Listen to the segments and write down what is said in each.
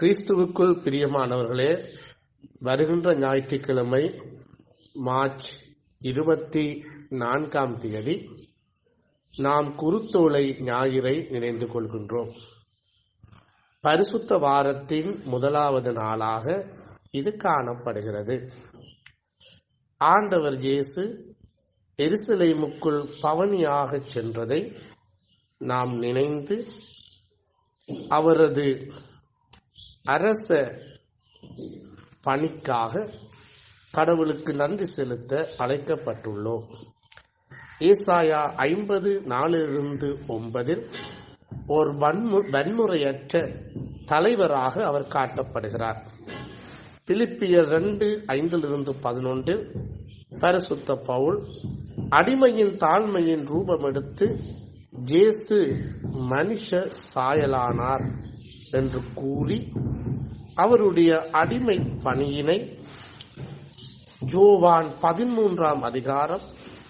கிறிஸ்துவுக்குள் பிரியமானவர்களே வருகின்ற ஞாயிற்றுக்கிழமை மார்ச் இருபத்தி நான்காம் தேதி நாம் குருத்தோலை ஞாயிறை நினைந்து கொள்கின்றோம். பரிசுத்த வாரத்தின் முதலாவது நாளாக இது காணப்படுகிறது. ஆண்டவர் இயேசு எருசலேமுக்குள் பவனியாக சென்றதை நாம் நினைந்து அவரது அரச பணிக்காக கடவுளுக்கு நன்றி செலுத்த அழைக்கப்பட்டுள்ளோம். ஏசாயா ஐம்பது நாலிலிருந்து ஒன்பதில் ஓர் வன்மு வன்முறையற்ற தலைவராக அவர் காட்டப்படுகிறார். பிலிப்பியர் ரெண்டு ஐந்திலிருந்து பதினொன்றில் பரிசுத்த பவுல் அடிமையின் தாழ்மையின் ரூபம் எடுத்து ஜேசு மனுஷ சாயலானார் என்று கூறி அவருடைய அடிமை பணியினை ஜோவான் பதிமூன்றாம் அதிகாரம்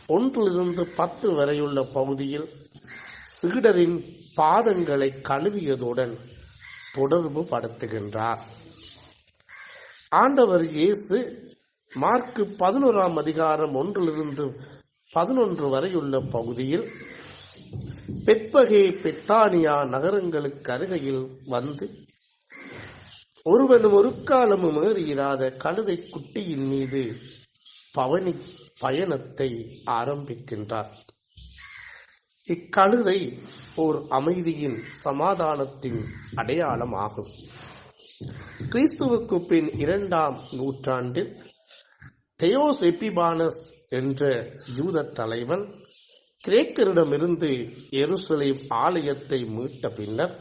ஒன்றிலிருந்து பத்து வரையுள்ள பகுதியில் சீடரின் பாதங்களை கழுவியதுடன் தொடர்பு படுத்துகின்றார். ஆண்டவர் இயேசு மார்க்கு பதினோராம் அதிகாரம் ஒன்றிலிருந்து பதினொன்று வரையுள்ள பகுதியில் பெத்பகே பெத்தானியா நகரங்களுக்கு அருகையில் வந்து ஒருவனும் ஒரு காலமும் ஏறியிராத கழுதை குட்டியின் மீது பவனி பயணத்தை ஆரம்பிக்கின்றார். இக்கழுதை ஓர் அமைதியின் சமாதானத்தின் அடையாளம் ஆகும் கிறிஸ்துவுக்கு பின் இரண்டாம் நூற்றாண்டில் தெயோஸ் எபிபானஸ் என்ற யூத தலைவன் கிரேக்கரிடமிருந்து எருசலேம் ஆலயத்தை மீட்ட பின்னர்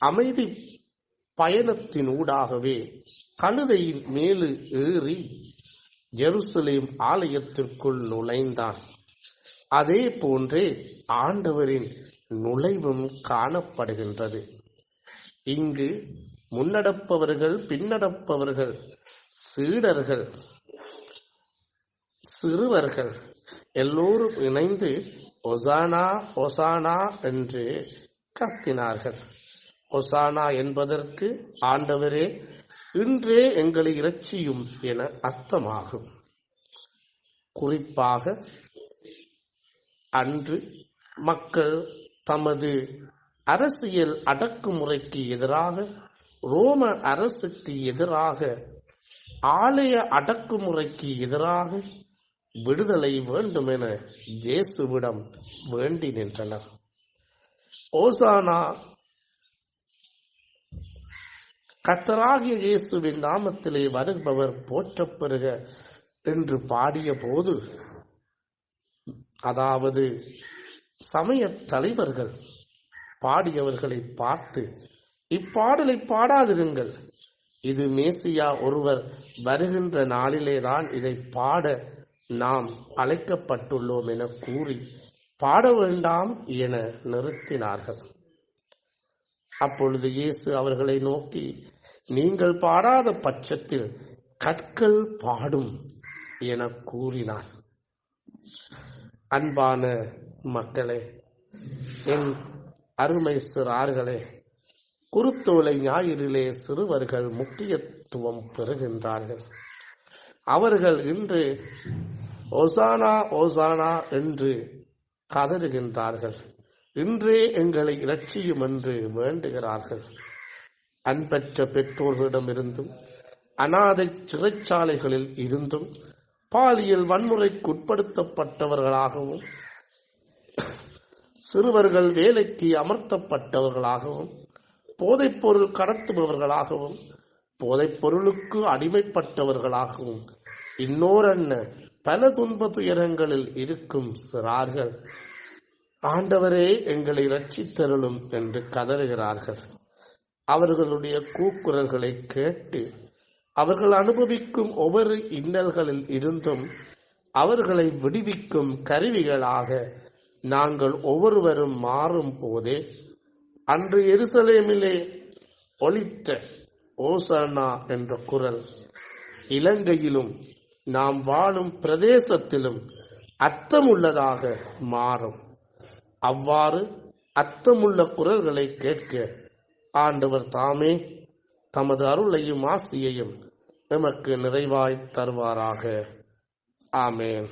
அமைதி பயணத்தினூடாகவே கழுதையின் மேலு ஏறி ஜெருசலேம் ஆலயத்திற்குள் நுழைந்தான். அதே போன்றே ஆண்டவரின் நுழைவும் காணப்படுகின்றது. இங்கு முன்னடப்பவர்கள் பின்னடப்பவர்கள் சீடர்கள் சிறுவர்கள் எல்லோரும் இணைந்து ஒசானா ஒசானா என்று கத்தினார்கள் ஒசானா என்பதற்கு ஆண்டவரே இன்றே எங்களை இறைச்சியும் என அர்த்தமாகும். குறிப்பாக அன்று மக்கள் தமது அரசியல் அடக்குமுறைக்கு எதிராக ரோம அரசுக்கு எதிராக ஆலய அடக்குமுறைக்கு எதிராக விடுதலை வேண்டும் என இயேசுவிடம் வேண்டி நின்றனர். ஓசானா கத்தராகிய இயேசுவின் நாமத்திலே வருபவர் போற்றப்பெறுக என்று பாடிய போது அதாவது சமய தலைவர்கள் பாடியவர்களை பார்த்து இப்பாடலை பாடாதிருங்கள். இது மேசியா ஒருவர் வருகின்ற நாளிலேதான் இதை பாட நாம் அழைக்கப்பட்டுள்ளோம் என கூறி பாட வேண்டாம் என நிறுத்தினார்கள். அப்பொழுது இயேசு அவர்களை நோக்கி நீங்கள் பாடாத பட்சத்தில் கற்கள் பாடும் என கூறினார். அன்பான மக்களே என் அருமை சிறார்களே குருத்தோலை ஞாயிறிலே சிறுவர்கள் முக்கியத்துவம் பெறுகின்றார்கள். அவர்கள் இன்று ஒசானா ஒசானா என்று கதறுகின்றார்கள். இன்றே எங்களை இரட்சியும் என்று வேண்டுகிறார்கள். அன்பற்ற பெற்றோர்களிடமிருந்தும் அனாதை சிறைச்சாலைகளில் இருந்தும் பாலியல் வன்முறைக்குட்படுத்தப்பட்டவர்களாகவும் சிறுவர்கள் வேலைக்கு அமர்த்தப்பட்டவர்களாகவும் போதைப்பொருள் கடத்துபவர்களாகவும் போதைப்பொருளுக்கு அடிமைப்பட்டவர்களாகவும் இன்னோரன்ன பல துன்ப துயரங்களில் இருக்கும் சிறார்கள். ஆண்டவரே எங்களை ரட்சித்தருளும் என்று கதறுகிறார்கள். அவர்களுடைய கூக்குரல்களை கேட்டு அவர்கள் அனுபவிக்கும் ஒவ்வொரு இன்னல்களில் இருந்தும் அவர்களை விடுவிக்கும் கருவிகளாக நாங்கள் ஒவ்வொருவரும் மாறும் போதே அன்று எருசலேமிலே ஒலித்த ஓசனா என்ற குரல் இலங்கையிலும் நாம் வாழும் பிரதேசத்திலும் அர்த்தமுள்ளதாக மாறும். அவ்வாறு அர்த்தமுள்ள குரல்களை கேட்க ஆண்டவர் தாமே தமது அருளையும் ஆசியையும் எமக்கு நிறைவாய் தருவாராக. ஆமேன்.